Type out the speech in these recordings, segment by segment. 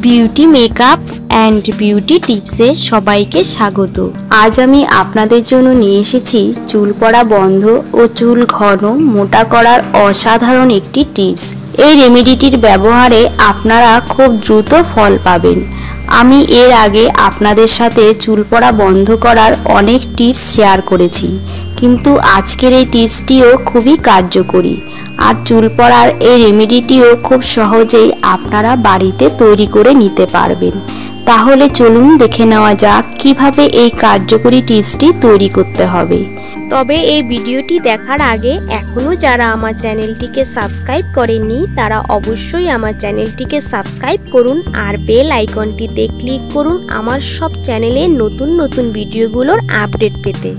Beauty makeup and beauty টিপসে সবাইকে স্বাগত। আজ আমি আপনাদের জন্য নিয়ে এসেছি চুল পড়া বন্ধ ও চুল ঘন মোটা করার অসাধারণ একটি টিপস। এই রেমেডিটির ব্যবহারে আপনারা খুব দ্রুত ফল পাবেন। আমি এর আগে আপনাদের সাথে চুল পড়া বন্ধ করার অনেক টিপস শেয়ার করেছি। কিন্তু আজকের এই টিপসটিও খুবই কার্যকরী। আর চুল পড়ার এই রেমেডিটিও খুব সহজেই আপনারা বাড়িতে তৈরি করে নিতে পারবেন। তাহলে চলুন দেখে নেওয়া যাক কীভাবে এই কার্যকরী টিপসটি তৈরি করতে হবে। তবে এই ভিডিওটি দেখার আগে এখনও যারা আমার চ্যানেলটিকে সাবস্ক্রাইব করেননি, তারা অবশ্যই আমার চ্যানেলটিকে সাবস্ক্রাইব করুন আর বেল আইকনটিতে ক্লিক করুন আমার সব চ্যানেলে নতুন নতুন ভিডিওগুলোর আপডেট পেতে।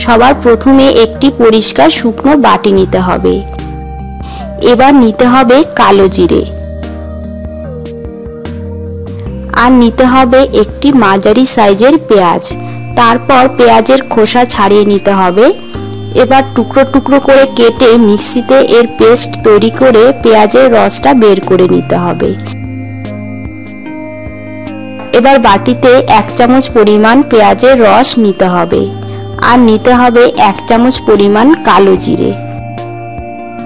সবার প্রথমে একটি পরিষ্কার শুকনো বাটি নিতে হবে। এবার নিতে হবে কালো জিরে। আর নিতে হবে একটি মাঝারি সাইজের পেঁয়াজ। তারপর পেঁয়াজের খোসা ছাড়িয়ে নিতে হবে। এবার টুকরো টুকরো করে কেটে মিক্সিতে এর পেস্ট তৈরি করে পেঁয়াজের রসটা বের করে নিতে হবে। এবার বাটিতে এক চামচ পরিমাণ পেঁয়াজের রস নিতে হবে। আর নিতে হবে এক চামচ পরিমাণ কালো জিরে।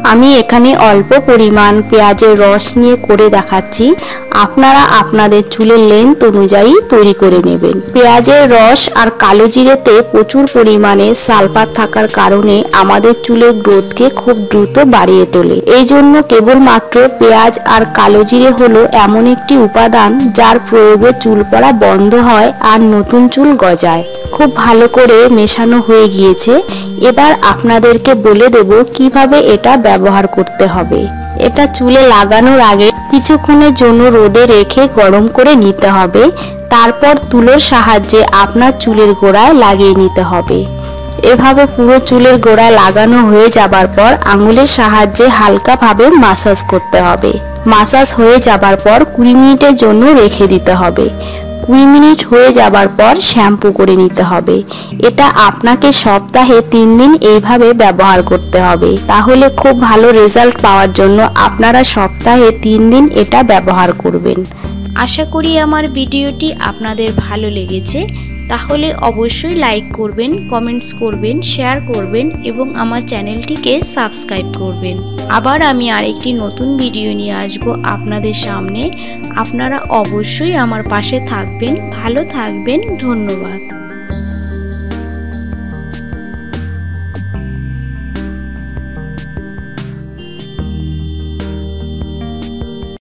আমি এখানে অল্প পরিমাণ পেঁয়াজের রস নিয়ে করে দেখাচ্ছি। আপনারা আপনাদের চুলের লেন্থ অনুযায়ী তৈরি করে নেবেন। পেঁয়াজের রস আর কালো জিরেতে প্রচুর পরিমাণে সালফার থাকার কারণে আমাদের চুলের গ্রোথকে খুব দ্রুত বাড়িয়ে তোলে। এই জন্য কেবলমাত্র পেঁয়াজ আর কালো জিরে হলো এমন একটি উপাদান যার প্রয়োগে চুল পড়া বন্ধ হয় আর নতুন চুল গজায়। খুব ভালো করে মেশানো হয়ে গিয়েছে। এবার আপনাদেরকে বলে দেব কীভাবে এটা ব্যবহার করতে হবে। এটা চুলে লাগানোর আগে কিছুক্ষণের জন্য রোদে রেখে গরম করে নিতে হবে। তারপর তুলোর সাহায্যে আপনার চুলের গোড়ায় লাগিয়ে নিতে হবে। এভাবে পুরো চুলের গোড়ায় লাগানো হয়ে যাবার পর আঙুলের সাহায্যে হালকাভাবে মাসাজ করতে হবে। মাসাজ হয়ে যাবার পর কুড়ি মিনিটের জন্য রেখে দিতে হবে। কুড়ি মিনিট হয়ে যাবার পর শ্যাম্পু করে নিতে হবে। এটা আপনাকে সপ্তাহে তিন দিন এইভাবে ব্যবহার করতে হবে। তাহলে খুব ভালো রেজাল্ট পাওয়ার জন্য আপনারা সপ্তাহে তিন দিন এটা ব্যবহার করবেন। আশা করি আমার ভিডিওটি আপনাদের ভালো লেগেছে। তাহলে অবশ্যই লাইক করবেন কমেন্টস করবেন শেয়ার করবেন এবং আমার চ্যানেলটিকে সাবস্ক্রাইব করবেন। আবার আমি আরেকটি নতুন ভিডিও নিয়ে আসব আপনাদের সামনে। আপনারা অবশ্যই আমার পাশে থাকবেন। ভালো থাকবেন। ধন্যবাদ।